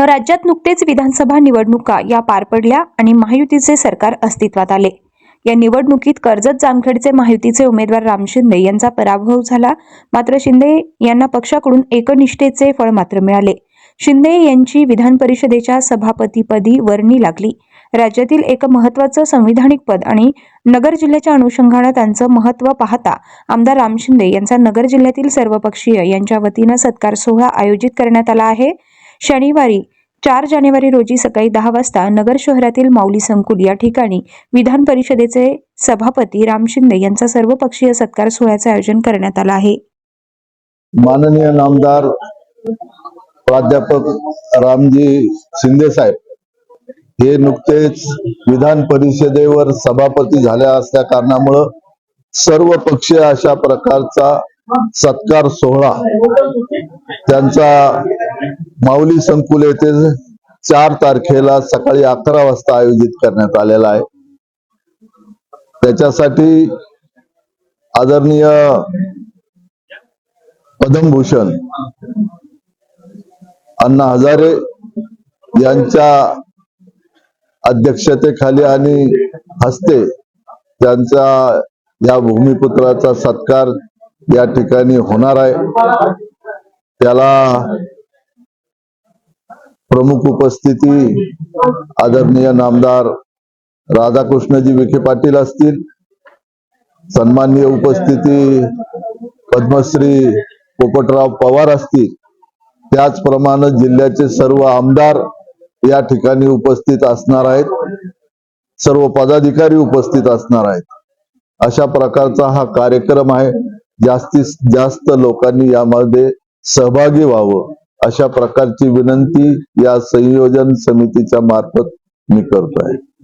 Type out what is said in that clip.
राज्यात नुकतेच विधानसभा निवडणुका या पार पडल्या आणि महायुतीचे सरकार अस्तित्वात आले. या निवडणुकीत कर्जत जामखेडचे महायुतीचे उमेदवार राम शिंदे यांचा पराभव झाला. मात्र शिंदे यांना पक्षाकडून एकनिष्ठेचे फळ मात्र मिळाले. शिंदे यांची विधान परिषदेच्या सभापतीपदी वर्णी लागली. राज्यातील एक महत्वाचं संविधानिक पद आणि नगर जिल्ह्याच्या अनुषंगानं त्यांचं महत्त्व पाहता आमदार राम शिंदे यांचा नगर जिल्ह्यातील सर्वपक्षीय यांच्या वतीनं सत्कार सोहळा आयोजित करण्यात आला आहे. शनिवारी चार जानेवारी रोजी सकाळी दहा वाजता नगर शहरातील माऊली संकुल या ठिकाणी विधान परिषदेचे सभापती राम शिंदे यांचा सर्वपक्षीय सत्कार सोहळ्याचे आयोजन करण्यात आलं आहे. माननीय नामदार प्राध्यापक रामजी शिंदे साहेब हे नुकतेच विधान परिषदेवर सभापती झाल्या असल्या कारणामुळं सर्व पक्षीय अशा प्रकारचा सत्कार सोहळा त्यांचा माऊली संकुल येथे चार तारखेला सकाळी अकरा वाजता आयोजित करण्यात आलेला आहे. त्याच्यासाठी आदरणीय पद्मभूषण अण्णा हजारे यांच्या अध्यक्षतेखाली आणि हस्ते त्यांचा या भूमिपुत्राचा सत्कार या ठिकाणी होणार आहे. त्याला प्रमुख उपस्थिती आदरणीय नामदार राधाकृष्णजी विखे पाटील असतील. सन्माननीय उपस्थिती पद्मश्री पोपटराव पवार असतील. त्याचप्रमाणे जिल्ह्याचे सर्व आमदार या ठिकाणी उपस्थित असणार आहेत. सर्व पदाधिकारी उपस्थित असणार आहेत. अशा प्रकारचा हा कार्यक्रम आहे. जास्तीत जास्त लोकांनी यामध्ये सहभागी व्हावं. अशा प्रकारची विनंती या संयोजन समितीच्या मार्फत मी करतोय.